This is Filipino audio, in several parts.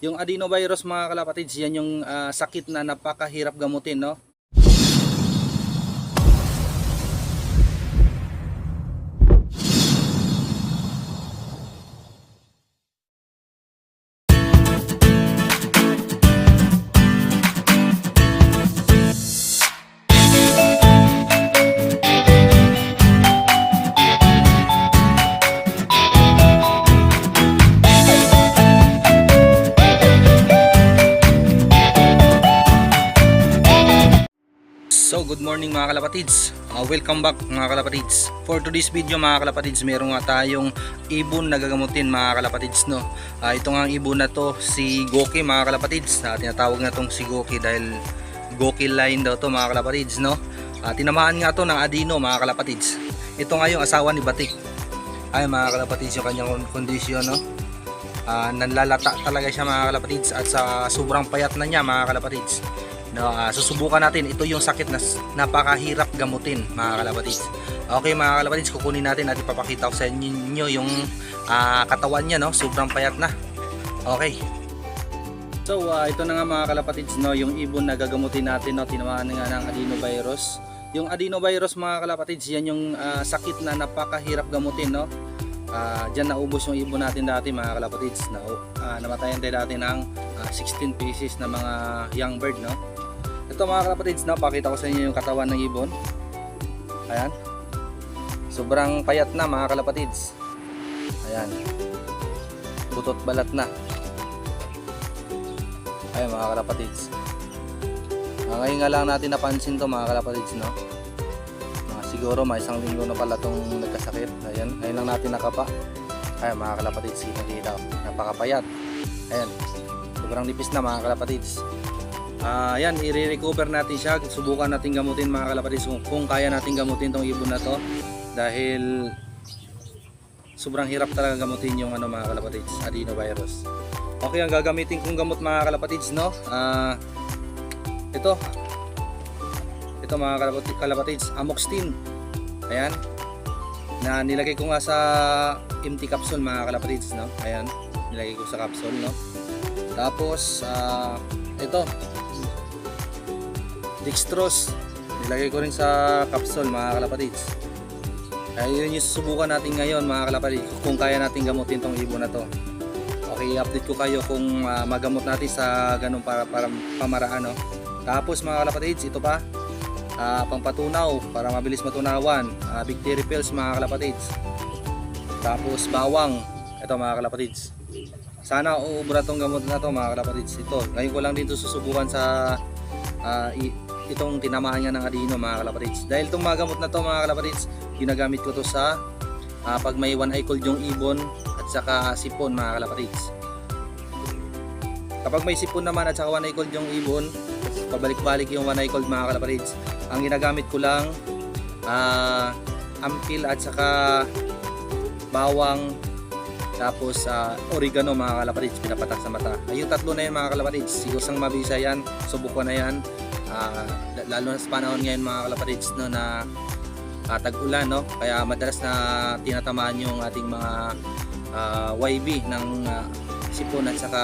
Yung adenovirus mga kalapatids, yan yung ah, sakit na napakahirap gamutin, no? Kalapatids. Uh, welcome back mga kalapatids. For today's video mga kalapatids, meron nga tayong ibon na gagamutin mga kalapatids. No? Uh, ito nga ang ibon na to, si Goki mga kalapatids. Uh, tinatawag na tong si Goki dahil Goki line daw to mga kalapatids. No? Uh, tinamaan nga to ng Adino mga kalapatids. Ito nga yung asawa ni Batik. Ay mga kalapatids yung kanyang kondisyon. No? Ah, nanlalata talaga siya mga kalapatids at sa sobrang payat na niya mga kalapatids no, ah, susubukan natin. Ito yung sakit na napakahirap gamutin mga kalapatids okay mga kalapatids kukunin natin at ipapakita ko sa inyo yung ah, katawan niya no? Sobrang payat na. Okay. So ah, ito na nga mga kalapatids no? Yung ibon na gagamutin natin no? Tinamaan nga ng adenovirus. Yung adenovirus mga kalapatids yan yung ah, sakit na napakahirap gamutin no? Ah, diyan naubos yung ibon natin dati mga kalapatids na uh, namatayan tayo dati ng ah, 16 pieces na mga young bird no ito mga kalapatids no? Pakita ko sa inyo yung katawan ng ibon. Ayan. Sobrang payat na mga kalapatids. Ayan. Butot balat na. Ayan mga kalapatids. Ah, ngayon nga lang natin napansin to mga kalapatids no? Mga siguro may isang linggo na pala itong nagkasakit. Ayan, ngayon lang natin nakapa. Ayan mga kalapatids kita kita napakapayat. Ayan. Sobrang nipis na mga kalapatids Ah, ayan i-recover natin siya. Subukan natin gamutin mga kalapatids kung, kung kaya natin gamutin tong ibon na to. Dahil sobrang hirap talaga gamutin yung ano mga kalapatids adenovirus. Okay ang gagamitin kong gamot mga kalapatids no? Ah, ito. Ito mga kalapati- kalapatids amoxtin. Ayan. Na nilagay ko nga sa empty capsule mga kalapatids no? Ayan. Nilagay ko sa capsule no? Tapos ah, ito dextrose. Nilagay ko rin sa capsule mga kalapatids ayun yung susubukan natin ngayon mga kalapatids kung kaya natin gamutin tong ibon na to. Okay update ko kayo kung ah, magamot natin sa ganung para, para pamaraan no? Tapos mga kalapatids ito pa. Ah, pangpatunaw para mabilis matunawan. Uh, bacteria pills mga kalapatids tapos bawang. Ito mga kalapatids sana uubra tong gamot na to mga kalapatids ito ngayon ko lang dito susubukan sa i- itong tinamaan nga ng adino mga kalapatids. Dahil itong mga gamot na to mga kalapatids ginagamit ko to sa ah, pag may one eye cold yung ibon at saka sipon mga kalapatids. Kapag may sipon naman at saka one eye cold yung ibon pabalik-balik yung one eye cold mga kalapatids. Ang ginagamit ko lang ah, ampil at saka bawang tapos sa oregano mga kalapatids pinapatak sa mata. Ay yung tatlo na yun mga kalapatids. Siguro sang mabisa yan subok ko na yan. Ah, lalo na sa panahon ngayon mga kalapatids no, na ah, tag-ulan no? Kaya madalas na tinatamaan yung ating mga ah, YB ng ah, sipon at saka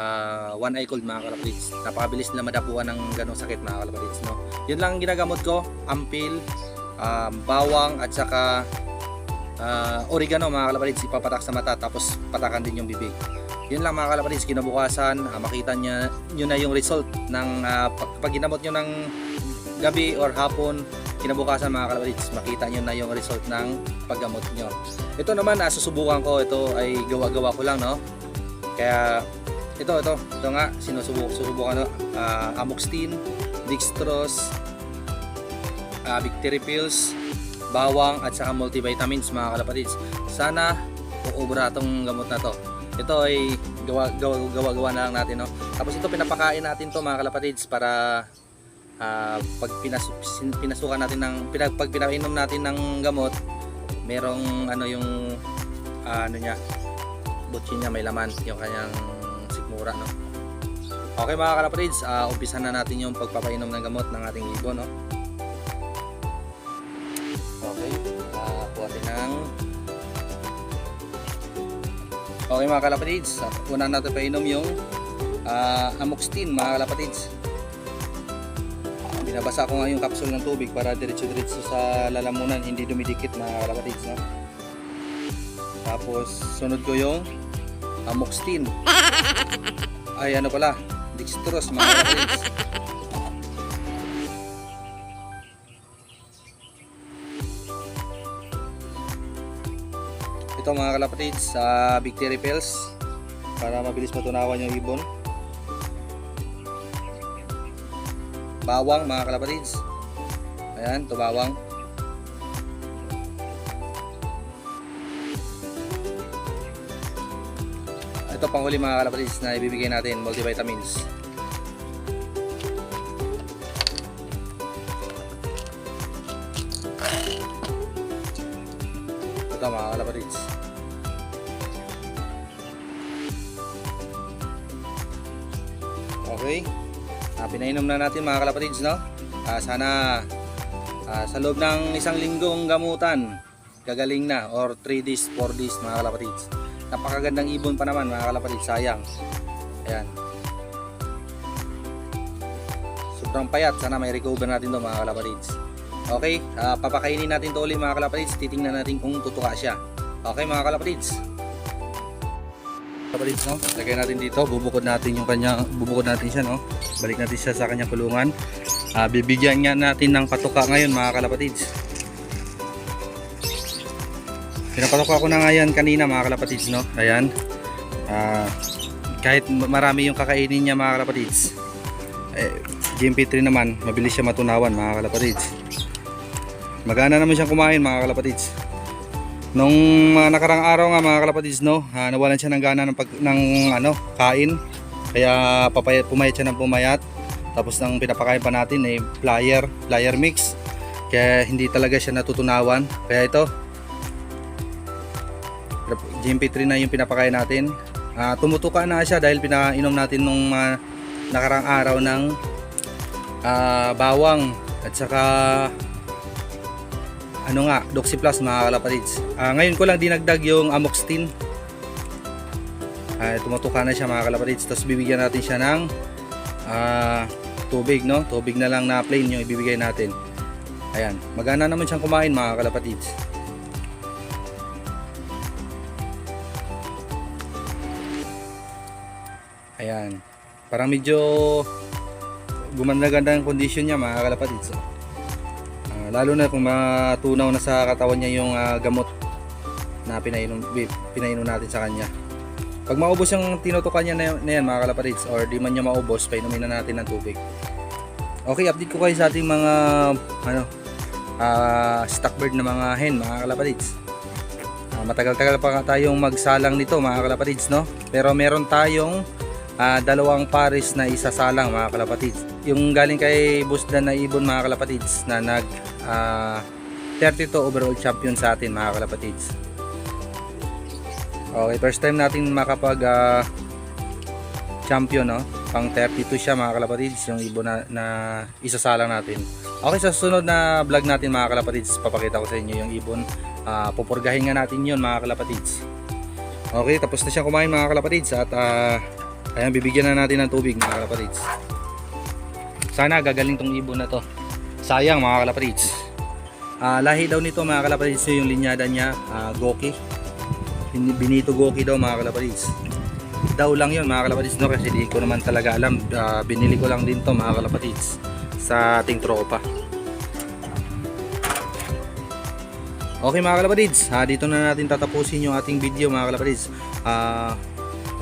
ah, one eye cold mga kalapatids. Napakabilis nila madapuan ng ganong sakit mga kalapatids no? Yun lang ang ginagamot ko ampil um, bawang at saka ah, oregano mga kalapatids ipapatak sa mata tapos patakan din yung bibig. Yun lang mga kalapatids kinabukasan ah, makita niya nyo na yung result ng ah, pag, ginamot nyo ng gabi or hapon kinabukasan mga kalapatids makita nyo na yung result ng paggamot nyo ito naman ah, susubukan ko. Ito ay gawa-gawa ko lang no? Kaya ito ito ito nga sinusubuk susubukan no? Ah, amoxtin dextrose uh, bacteria pills bawang at saka multivitamins mga kalapatids. Sana uubra itong gamot na to. Ito ay gawa gawa gawa, gawa na lang natin no? Tapos ito pinapakain natin to mga kalapatids para ah, pag pinas, pinasukan natin ng pinag, pag pinainom natin ng gamot merong ano yung ah, ano niya butsin niya may laman yung kanyang sigmura no? Okay mga kalapatids, uh, umpisan na natin yung pagpapainom ng gamot ng ating ibon no. Okay, mga kalapatids, una natin painom yung uh, amoxtin mga kalapatids. Binabasa ko nga yung capsule ng tubig para diretso-diretso sa lalamunan, hindi dumidikit mga kalapatids. No? Tapos sunod ko yung amoxtin. Ay ano pala, dextrose mga kalapatids. Ito mga kalapatids sa Big Terry Pills para mabilis matunawan yung ibon. Bawang mga kalapatids. Ayan, ito bawang. Ito panghuli mga kalapatids na ibibigay natin, multivitamins. Ito mga kalapatids. Okay. Ah, pinainom na natin mga kalapatids, no? Ah, sana ah, sa loob ng isang linggong gamutan, gagaling na or 3 days, 4 days mga kalapatids. Napakagandang ibon pa naman mga kalapatids, sayang. Ayan. Sobrang payat, sana may recover natin to mga kalapatids. Okay, ah, papakainin natin to ulit mga kalapatids, titingnan natin kung tutuka siya. Okay mga kalapatids. Kalapatids, no? Lagay natin dito, bubukod natin yung kanya, bubukod natin siya, no? Balik natin siya sa kanyang kulungan. Ah, bibigyan nga natin ng patuka ngayon mga kalapatids. Pinapatuka ko na nga yan kanina mga kalapatids, no? Ayan. Ah, kahit marami yung kakainin niya mga kalapatids. Eh, GMP3 naman, mabilis siya matunawan mga kalapatids. Magana naman siyang kumain mga kalapatids. Nung mga nakarang araw nga mga kalapatids no, ah, nawalan siya ng gana ng, pag, ng ano, kain. Kaya papayat, pumayat siya ng pumayat. Tapos nang pinapakain pa natin ay flyer, flyer mix. Kaya hindi talaga siya natutunawan. Kaya ito, GMP3 na yung pinapakain natin. Ah, tumutuka na siya dahil pinainom natin nung mga nakarang araw ng ah, bawang at saka ano nga, Doxy Plus mga kalapatids. Ah, ngayon ko lang dinagdag yung Amoxtin. Ah, tumutuka na siya mga kalapatids. Tapos bibigyan natin siya ng ah, tubig, no? Tubig na lang na plain yung ibibigay natin. Ayan, magana naman siyang kumain mga kalapatids. Ayan. Parang medyo gumanda-ganda ang condition niya mga kalapatids. Ah, lalo na kung matunaw na sa katawan niya yung ah, gamot na pinainom, pinainom natin sa kanya. Pag maubos yung tinutukan niya na, yan mga kalapatids or di man niya maubos, painumin na natin ng tubig. Okay, update ko kayo sa ating mga ano, ah, stock bird na mga hen mga kalapatids. Ah, matagal-tagal pa tayong magsalang nito mga kalapatids no. Pero meron tayong ah, dalawang pares na isasalang mga kalapatids. Yung galing kay Busdan na ibon mga kalapatids na nag ah, 32 overall champion sa atin mga kalapatids. Okay, first time natin makapag ah, champion no. Pang 32 siya mga kalapatids yung ibon na, na isasalang natin. Okay, sa susunod na vlog natin mga kalapatids, papakita ko sa inyo yung ibon. Ah, pupurgahin nga natin yun mga kalapatids. Okay, tapos na siya kumain mga kalapatids at ah, Ayan, bibigyan na natin ng tubig mga kalapatids. Sana gagaling tong ibon na to. Sayang mga kalapatids. Ah, lahi daw nito mga kalapatids yung linyada niya, ah, Goki. Bin- Binito Goki daw mga kalapatids. Daw lang yun mga kalapatids no kasi di ko naman talaga alam. Ah, binili ko lang din to mga kalapatids sa ating tropa. Okay mga kalapatids, ah, dito na natin tatapusin yung ating video mga kalapatids. Ah,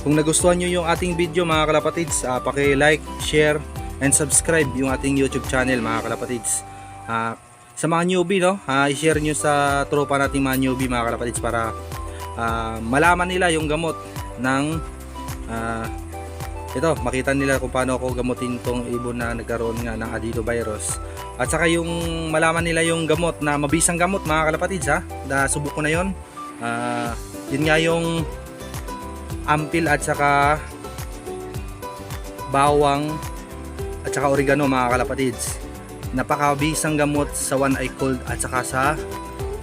kung nagustuhan nyo yung ating video mga kalapatids, uh, paki-like, share, and subscribe yung ating YouTube channel mga kalapatids. Ah, sa mga newbie, no, ah, i-share nyo sa tropa nating mga newbie mga kalapatids para ah, malaman nila yung gamot ng ah, ito, makita nila kung paano ako gamutin tong ibon na nagkaroon nga ng adenovirus. At saka yung malaman nila yung gamot na mabisang gamot mga kalapatids ha. Da, ko na yon. Ah, yun nga yung ampil at saka bawang at saka oregano mga kalapatids. Napakabisang gamot sa one eye cold at saka sa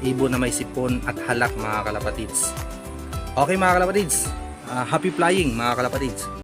ibon na may sipon at halak mga kalapatids. Okay mga kalapatids. Ah, happy flying mga kalapatids.